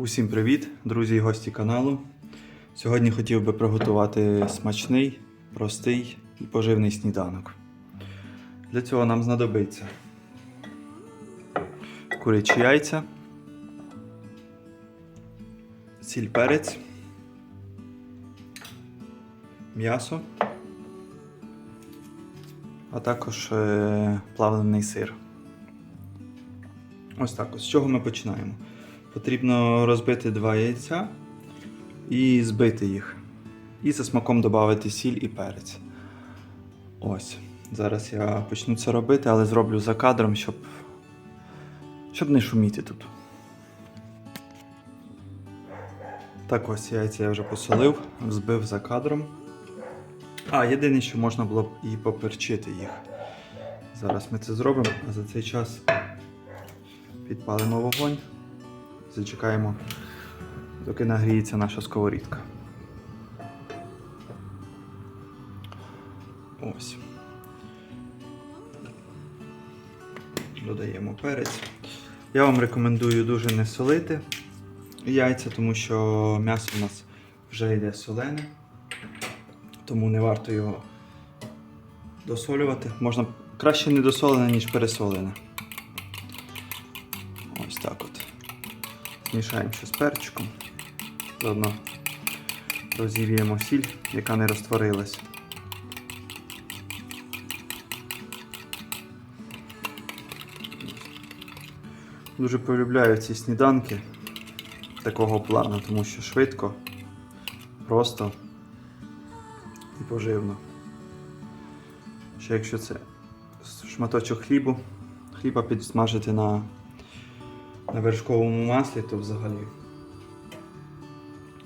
Усім привіт, друзі і гості каналу. Сьогодні хотів би приготувати смачний, простий і поживний сніданок. Для цього нам знадобиться курячі яйця, сіль перець, м'ясо, а також е, плавлений сир. Ось так. З чого ми починаємо? Потрібно розбити два яйця і збити їх. І за смаком додати сіль і перець. Ось. Зараз я почну це робити, але зроблю за кадром, щоб, щоб не шуміти тут. Так ось яйця я вже посолив, взбив за кадром. А, єдине, що можна було б і поперчити їх. Зараз ми це зробимо, а за цей час підпалимо вогонь. Зачекаємо, доки нагріється наша сковорідка. Ось. Додаємо перець. Я вам рекомендую дуже не солити яйця, тому що м'ясо у нас вже йде солене, тому не варто його досолювати. Можна краще не досолене, ніж пересолене. Ось так от. Змішаємо ще з перчиком. Заодно розів'ємо сіль, яка не розтворилась. Дуже полюбляю ці сніданки такого плану, тому що швидко, просто і поживно. Ще якщо це шматочок хлібу, хліба підсмажити на на вершковому маслі, то взагалі.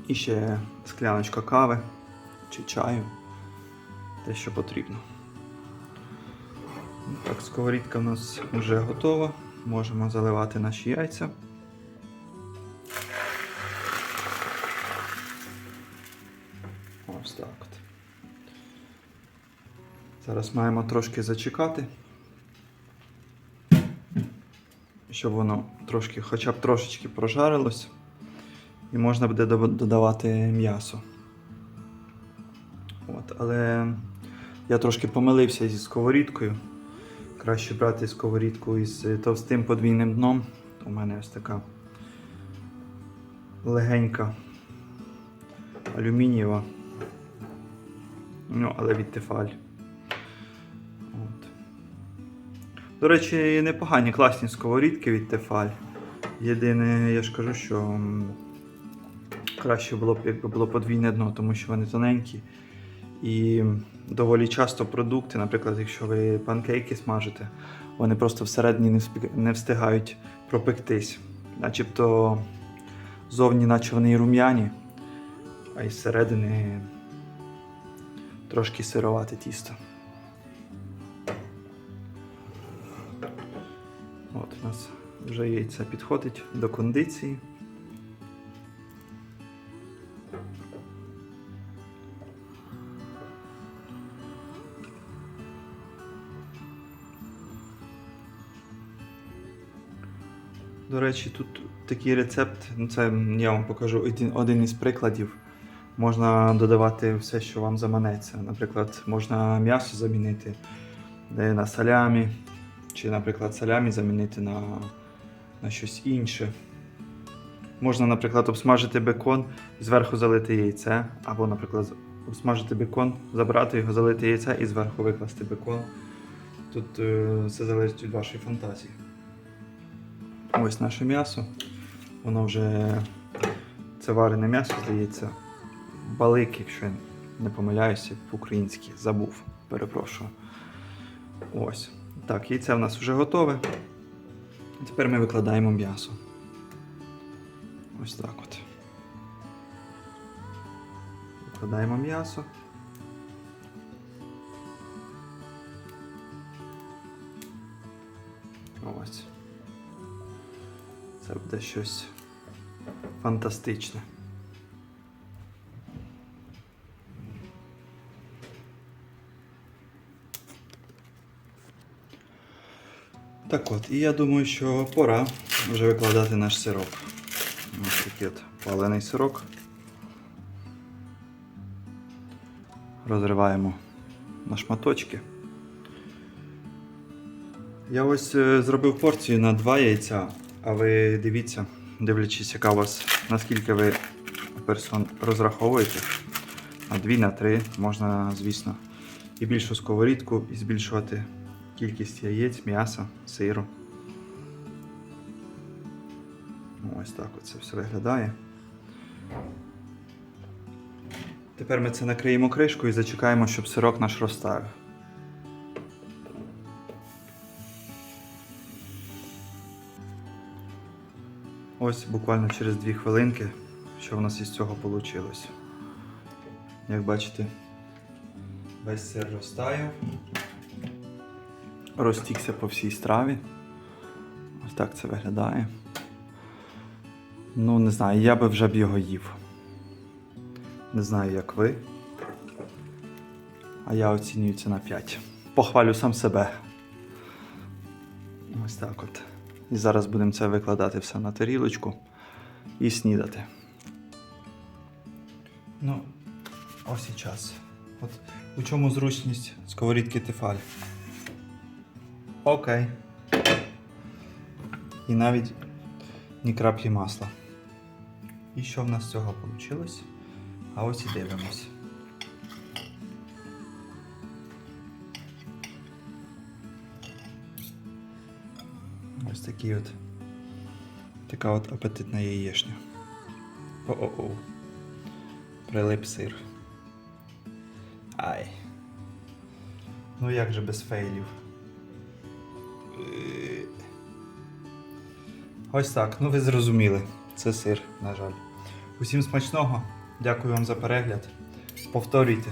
І ще скляночка кави чи чаю. Те, що потрібно. Так, сковорідка у нас вже готова. Можемо заливати наші яйця. Ось так от. Зараз маємо трошки зачекати щоб воно трошки, хоча б трошечки прожарилось, і можна буде додавати м'ясо. От, Але я трошки помилився зі сковорідкою. Краще брати сковорідку із товстим подвійним дном. У мене ось така легенька алюмінієва. Ну, але від тефаль. До речі, непогані класні сковорідки від Тефаль. Єдине, я ж кажу, що краще було б, якби було подвійне дно, тому що вони тоненькі. І доволі часто продукти, наприклад, якщо ви панкейки смажите, вони просто всередині не, встигають пропектись. Начебто зовні, наче вони і рум'яні, а із середини трошки сировате тісто. От у нас вже яйце підходить до кондиції. До речі, тут такий рецепт, ну це я вам покажу один, із прикладів. Можна додавати все, що вам заманеться. Наприклад, можна м'ясо замінити на салямі, чи, наприклад, салямі замінити на, на щось інше. Можна, наприклад, обсмажити бекон зверху залити яйце, або, наприклад, обсмажити бекон, забрати його, залити яйце і зверху викласти бекон. Тут е, все залежить від вашої фантазії. Ось наше м'ясо. Воно вже це варене м'ясо, здається. Балик, якщо я не помиляюся, по-українськи забув, перепрошую. Ось. Так, яйце в нас вже готове. Тепер ми викладаємо м'ясо. Ось так от. Викладаємо м'ясо. Ось. Це буде щось фантастичне. Так от, і я думаю, що пора вже викладати наш сироп. Ось такий от палений сирок. Розриваємо на шматочки. Я ось е, зробив порцію на 2 яйця, а ви дивіться, дивлячись, яка у вас, наскільки ви персон розраховуєте. На 2, на 3 можна, звісно, і більшу сковорідку, і збільшувати кількість яєць, м'яса, сиру. Ну, Ось так це все виглядає. Тепер ми це накриємо кришкою і зачекаємо, щоб сирок наш розтаяв. Ось буквально через 2 хвилинки, що в нас із цього вийшло. Як бачите, весь сир розтаяв, розтікся по всій страві. Ось так це виглядає. Ну, не знаю, я би вже б його їв. Не знаю, як ви. А я оцінюю це на 5. Похвалю сам себе. Ось так от. І зараз будемо це викладати все на тарілочку і снідати. Ну, ось і час. От у чому зручність сковорідки Тефаль? Окей. І навіть ні краплі масла. І що в нас з цього вийшло? А ось і дивимось. Ось такий от. Така от апетитна яєшня. О-о-о. Прилип сир. Ай. Ну як же без фейлів? Ось так, ну ви зрозуміли. Це сир, на жаль. Усім смачного. Дякую вам за перегляд. Повторюйте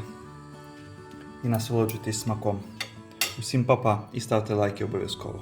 і насолоджуйтесь смаком. Усім па-па і ставте лайки обов'язково.